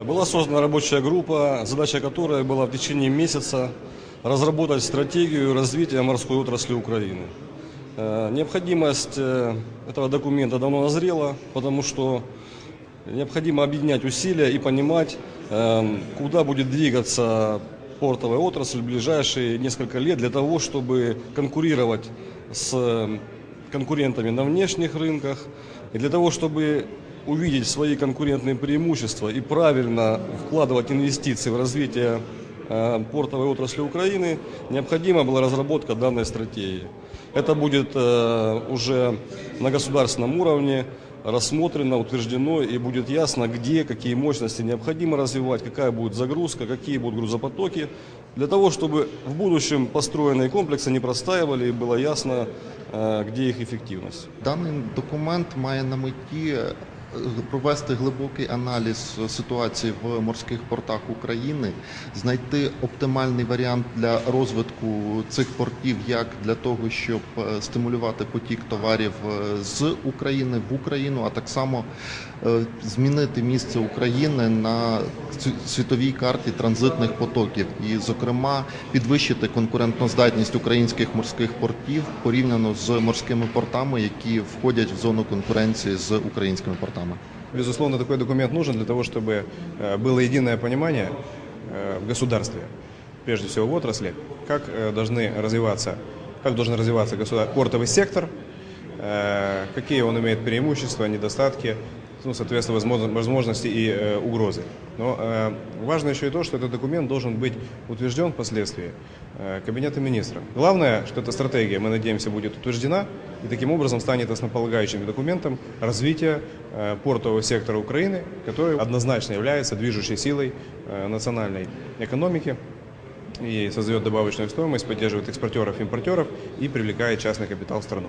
Была создана рабочая группа, задача которой была в течение месяца разработать стратегию развития морской отрасли Украины. Э, Необходимость э, этого документа давно назрела, потому что необходимо объединять усилия и понимать, э, куда будет двигаться портовая отрасль в ближайшие несколько лет для того, чтобы конкурировать с конкурентами на внешних рынках и для того, чтобы увидеть свои конкурентные преимущества и правильно вкладывать инвестиции в развитие э, портовой отрасли Украины, необходима была разработка данной стратегии. Это будет э, уже на государственном уровне рассмотрено, утверждено и будет ясно, где какие мощности необходимо развивать, какая будет загрузка, какие будут грузопотоки, для того, чтобы в будущем построенные комплексы не простаивали и было ясно, э, где их эффективность. Даний документ має на меті провести глибокий аналіз ситуації в морських портах України, знайти оптимальний варіант для розвитку цих портів, як для того, щоб е, стимулювати потік товарів е, з України в Україну, а так само е, змінити місце України на світовій карті транзитних потоків і, зокрема, підвищити конкурентноздатність українських морських портів порівняно з морськими портами, які входять в зону конкуренції з українськими портами. Безусловно, такой документ нужен для того, чтобы э, было единое понимание э, в государстве, прежде всего в отрасли, как э, должны развиваться, как должен развиваться государ... портовый сектор, какие он имеет преимущества, недостатки, ну, соответственно, возможно- возможности и э, угрозы. Но э, важно еще и то, что этот документ должен быть утвержден впоследствии э, Кабинетом министров. Главное, что эта стратегия, мы надеемся, будет утверждена и таким образом станет основополагающим документом развития э, портового сектора Украины, который однозначно является движущей силой э, национальной экономики и создает добавочную стоимость, поддерживает экспортеров импортеров и привлекает частный капитал в страну.